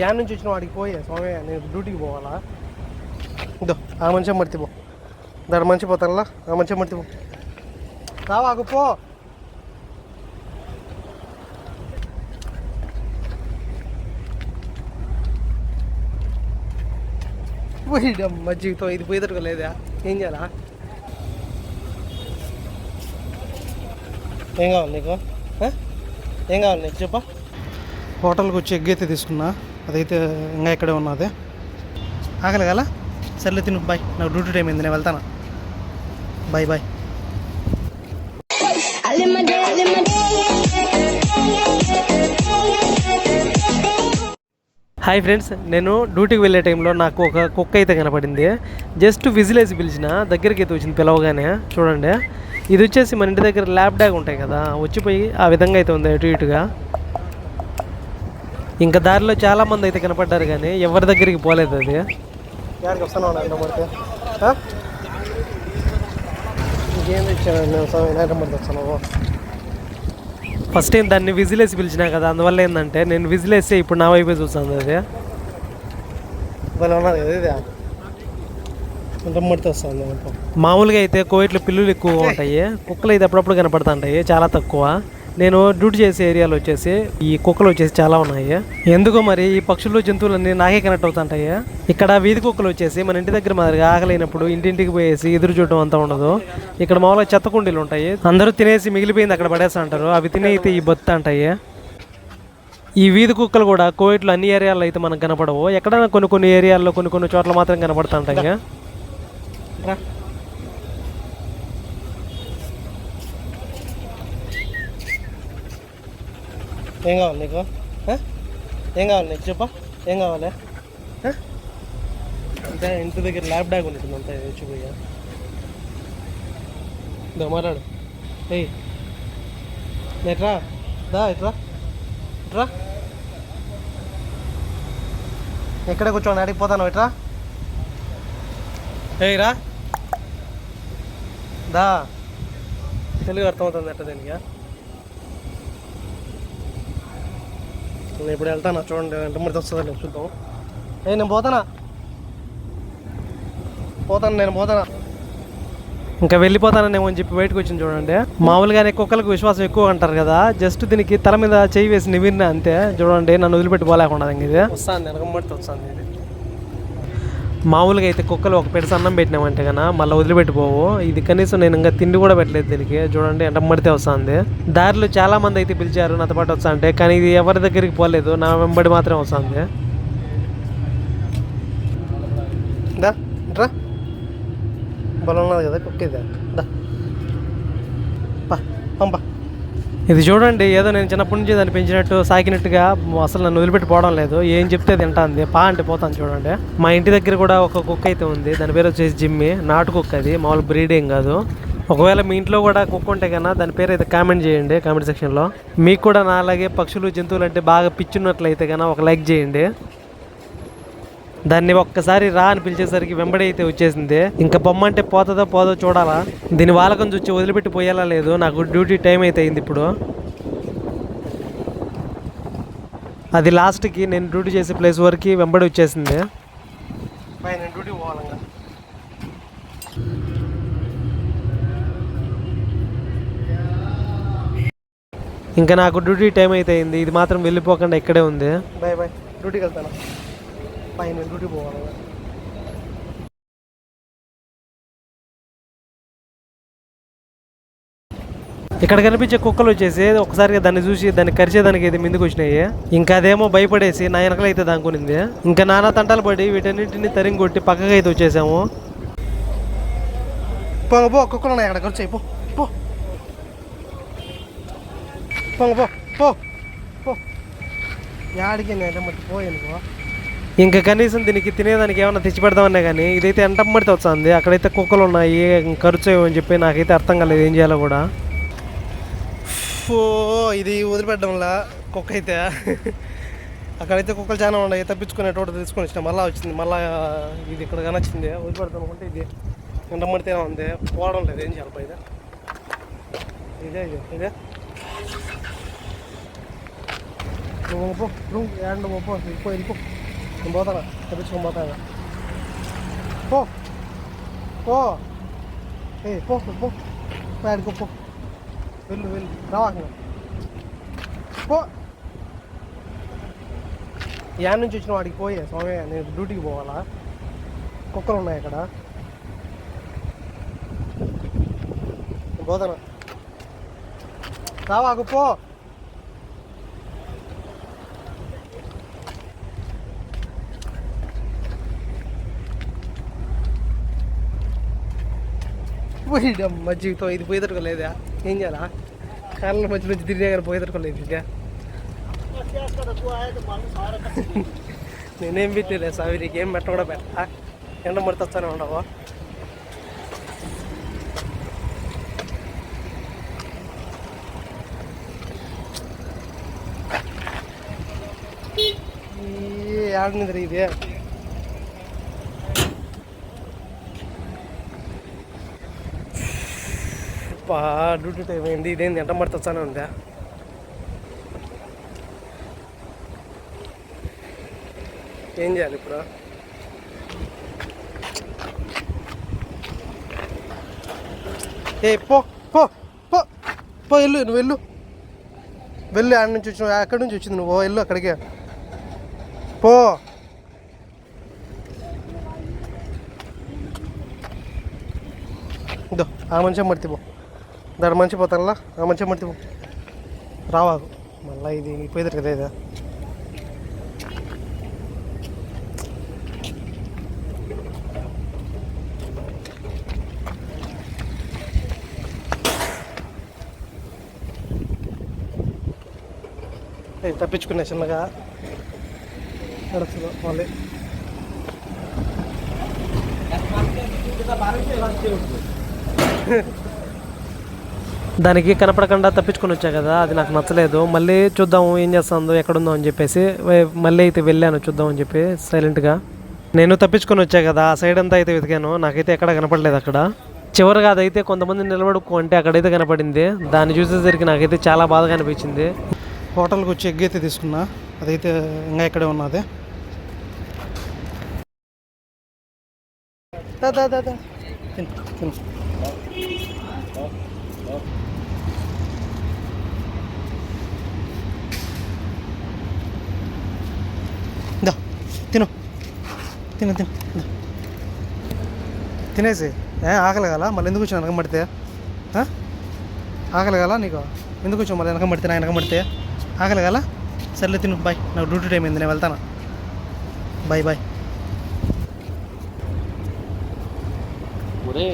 Yeah నుంచి వచ్చిన వాడికి పోయే స్వామి నేను డ్యూటీకి పోవాలా? ఇదో ఆ మనిషి మడితే పో. దాని మంచి పోతానులా? ఆ మనిషి మడితే పో. రావాకు పో. పోయిడమ్మ జీవితం ఇది పోయేదట్టుగా లేదా ఏం చేయాలా? ఏం కావాలి నీకు? ఏం కావాలి నీకు? చెప్పా. హోటల్కి వచ్చి ఎగ్ అయితే తీసుకున్నా. అదైతే ఇంకా ఇక్కడే ఉన్నది ఆకలి కదా? సర్లే తిను బాయ్. నాకు డ్యూటీ టైం అయింది నేను వెళ్తాను? Bye bye. హాయ్ ఫ్రెండ్స్ నేను డ్యూటీకి వెళ్ళే టైంలో నాకు ఒక కుక్క అయితే కనపడింది. జస్ట్ విజిలేసి పిలిచిన దగ్గరికి అయితే వచ్చింది పిలవగానే. చూడండి. ఇది వచ్చేసి మన ఇంటి దగ్గర ల్యాబ్ డాగ్ ఉంటాయి కదా వచ్చిపోయి ఆ విధంగా అయితే ఉంది అటు ఇటుగా. ఇంకా దారిలో చాలా మంది అయితే కనపడ్డారు కానీ ఎవరి దగ్గరికి పోలేదు అది. ఫస్ట్ టైం దాన్ని విజిలేసి పిలిచినా కదా అందువల్ల ఏంటంటే నేను విజిలేసి ఇప్పుడు నా వైపే చూస్తాను అది. మామూలుగా అయితే కోయిట్లో పిల్లులు ఎక్కువ ఉంటాయి కుక్కలు అయితే అప్పుడప్పుడు కనపడుతుంటాయి చాలా తక్కువ. నేను డ్యూటీ చేసే ఏరియాలో వచ్చేసి ఈ కుక్కలు వచ్చేసి చాలా ఉన్నాయి. ఎందుకో మరి? ఈ పక్షులు జంతువులన్నీ నాకే కనెక్ట్ అవుతుంటాయి? ఇక్కడ వీధి కుక్కలు వచ్చేసి మన ఇంటి దగ్గర మాదిరిగా ఆకలినప్పుడు ఇంటింటికి పోయేసి ఎదురు చూడటం అంతా ఉండదు. ఇక్కడ మామూలుగా చెత్త కుండీలు ఉంటాయి. అందరూ తినేసి మిగిలిపోయింది అక్కడ పడేస్తా అంటారు. అవి తినైతే ఈ బొత్త అంటాయి? ఈ వీధి కుక్కలు కూడా కోవిడ్లో అన్ని ఏరియాల్లో అయితే మనకు కనపడవు. ఎక్కడైనా కొన్ని కొన్ని ఏరియాల్లో కొన్ని కొన్ని చోట్ల మాత్రం కనపడుతుంటాయి ఏం కావాలి నీకు? ఏం కావాలి నీకు? చెప్పా. ఏం కావాలి? అంటే ఇంటి దగ్గర ల్యాబ్ డాగ్ ఉంటుంది అంతా వచ్చిపోయా దా మాట్లాడు. ఏయ్. ఎట్రా దా ఎట్రా ఎట్రా ఎక్కడ కూర్చోండి అడిగిపోతాను ఎట్రా ఏయ్రా దా. తెలుగు అర్థమవుతుంది ఎట్ట దీనికి. నేను ఇప్పుడు వెళ్తాను? చూడండి ఎంత మరి వస్తుందో నేను చూద్దాం. ఏ నేను పోతానా? పోతాను నేను పోతానా? ఇంకా వెళ్ళిపోతానేమో అని చెప్పి బయటకు వచ్చింది చూడండి. మామూలుగానే కుక్కలకు విశ్వాసం ఎక్కువ అంటారు కదా జస్ట్ దీనికి తల మీద చేయి వేసి నివిరిన అంతే. చూడండి నన్ను వదిలిపెట్టి పోలేకుండా ఇది. వస్తాను వెనకమ్మడితే వస్తాను ఇది మామూలుగా అయితే కుక్కలు ఒక పెట్టి అన్నం పెట్టినామంటే కన్నా మళ్ళీ వదిలిపెట్టిపోవు ఇది కనీసం నేను ఇంకా తిండి కూడా పెట్టలేదు దీనికి. చూడండి ఎంటమ్మడితే వస్తుంది. దారిలో చాలా మంది అయితే పిలిచారు నాతో పాటు వస్తా అంటే. కానీ ఇది ఎవరి దగ్గరికి పోలేదు నా వెంబడి మాత్రం వస్తుంది. దా రా. బలం ఉన్నది కదా కుక్క ఇది. దా. పంపా. ఇది చూడండి ఏదో నేను చిన్నప్పటి నుంచి దాన్ని పెంచినట్టు సాకినట్టుగా అసలు నన్ను వదిలిపెట్టి పోవడం లేదు. ఏం చెప్తే తింటాంది. పా అంటే పోతాను చూడండి. మా ఇంటి దగ్గర కూడా ఒక కుక్క అయితే ఉంది. దాని పేరు వచ్చేసి జిమ్మి. నాటు కుక్క అది. మామూలు బ్రీడ్ ఏం కాదు. ఒకవేళ మీ ఇంట్లో కూడా కుక్క ఉంటే కన్నా దాని పేరు అయితే కామెంట్ చేయండి కామెంట్ సెక్షన్లో. మీకు కూడా నా అలాగే పక్షులు జంతువులు అంటే బాగా పిచ్చున్నట్లయితే కన్నా ఒక లైక్ చేయండి. దాన్ని ఒక్కసారి రా అని పిలిచేసరికి వెంబడి అయితే వచ్చేసింది. ఇంకా బొమ్మ అంటే పోతుందో పోదో చూడాలా? దీని వాళ్ళకం చూసి వదిలిపెట్టి పోయేలా లేదు. నాకు డ్యూటీ టైం అయితే అయింది ఇప్పుడు. అది లాస్ట్కి నేను డ్యూటీ చేసే ప్లేస్ వరకు వెంబడి వచ్చేసింది. డ్యూటీ పోవాలంగా. ఇంకా నాకు డ్యూటీ టైం అయితే అయింది. ఇది మాత్రం వెళ్ళిపోకుండా ఇక్కడే ఉంది. బాయ్ బాయ్ డ్యూటీకి వెళ్తాను. నేను డ్యూటీ పోవాలి. ఇక్కడ కనిపించే కుక్కలు వచ్చేసి ఒకసారిగా దాన్ని చూసి దాన్ని కరిచేదానికి అయితే ముందుకు వచ్చినాయి. ఇంకా అదేమో భయపడేసి నా వెనకలు అయితే దానుకునింది ఇంకా నానా తంటాలు పడి వీటన్నింటిని తరిగి కొట్టి పక్కకి అయితే వచ్చేసాము. పో పో కుక్కలు ఉన్నాయి అక్కడ ఖర్చు పో పో. పో పో పో యాడికి నేను మట్టి పోయాను ఇంకా కనీసం దీనికి తినేదానికి ఏమైనా తెచ్చి పెడదామన్నా కానీ ఇదైతే ఎంటమ్మడితే వస్తుంది. అక్కడైతే కుక్కలు ఉన్నాయి ఖర్చు అని చెప్పి నాకైతే అర్థం కాలేదు ఏం చేయాలో కూడా. ఫో ఇది వదిలిపెట్టడంలా కుక్క అయితే. అక్కడైతే కుక్కలు చాలా ఉన్నాయి తప్పించుకునే టోట తీసుకొని వచ్చిన. మళ్ళీ వచ్చింది మళ్ళీ ఇది ఇక్కడ కనొచ్చింది వదిలిపెడతాం అనుకుంటే ఇది ఎంటమ్మడితే ఉంది. పోవడం లేదు ఏం చేయాలి పైన? ఇదే ఇదే ఇదే. నువ్వు పో నువ్వు ఏడు వెళ్ళిపో వెళ్ళిపో నేను పోతాను తెప్పించుకొని పోతాను పో. పో. ఏ పో పో పో. ఆడుకో పో వెళ్ళు వెళ్ళు. రావాక పో. యాడ్ నుంచి వచ్చిన వాడికి పోయే. స్వామి నేను డ్యూటీకి పోవాలా? కుక్కలు ఉన్నాయి అక్కడ. నేను పోతాను రావాకు పో. పోయిడమ్మ జీవితం ఇది పోయేదట్టుకోలేదా ఏం చేయాలా కాళ్ళ మధ్య నుంచి తిరిగే కానీ పోయేదట్టుకోలేదు ఇంకా నేనేం పెట్టలేదు సావి నీకేం పెట్ట కూడా పెట్టా ఎండ మడతొచ్చానే ఉండవు ఆడినది ఇది పా డ్యూటీ టైం అయింది. ఇదేంది ఎంట మడతొచ్చానే ఉందా? ఏం చేయాలి ఇప్పుడు? ఏ పో పో పో పో వెళ్ళు నువ్వు వెళ్ళు. వెళ్ళు ఆడ నుంచి వచ్చిన అక్కడి నుంచి వచ్చింది నువ్వు. వెళ్ళు అక్కడికి. పో. ఇదో ఆ మనిషి మర్తిపో దాని మంచి పోతానులా? ఆ మడితే పో రావాకు మళ్ళీ ఇది పోయేది కదా ఇదా తప్పించుకున్నా చిన్నగా. నడుస్తుంది మళ్ళీ. దానికి కనపడకుండా తప్పించుకొని వచ్చా కదా అది నాకు నచ్చలేదు. మళ్ళీ చూద్దాము ఏం చేస్తుందో ఎక్కడుందో అని చెప్పేసి మళ్ళీ అయితే వెళ్ళాను చూద్దాం అని చెప్పి సైలెంట్గా. నేను తప్పించుకొని వచ్చా కదా ఆ సైడ్ అంతా అయితే వెతికాను. నాకైతే ఎక్కడ కనపడలేదు అక్కడ. చివరిగా అదైతే కొంతమంది నిలబడుకుంటే అక్కడైతే కనపడింది. దాన్ని చూసేసరికి నాకైతే చాలా బాధగా అనిపించింది. హోటల్కి వచ్చి ఎగ్ అయితే తీసుకున్నా. అదైతే ఇంకా ఇక్కడే ఉన్నది. దా, దా, దా, దా. తిను తిను. దా తిను. తిను తిను. తినేసి. ఏ ఆకలి కాల? మళ్ళీ ఎందుకు వచ్చావు వెనక పడితే? ఆకలి కదా నీకు? ఎందుకు వచ్చావు మళ్ళీ వెనకం పడితే? నా వెనక పడితే? ఆకలి కదా సర్లే తిను. బాయ్. నాకు డ్యూటీ టైం అయింది నేను వెళ్తాను? Bye bye. ఒరే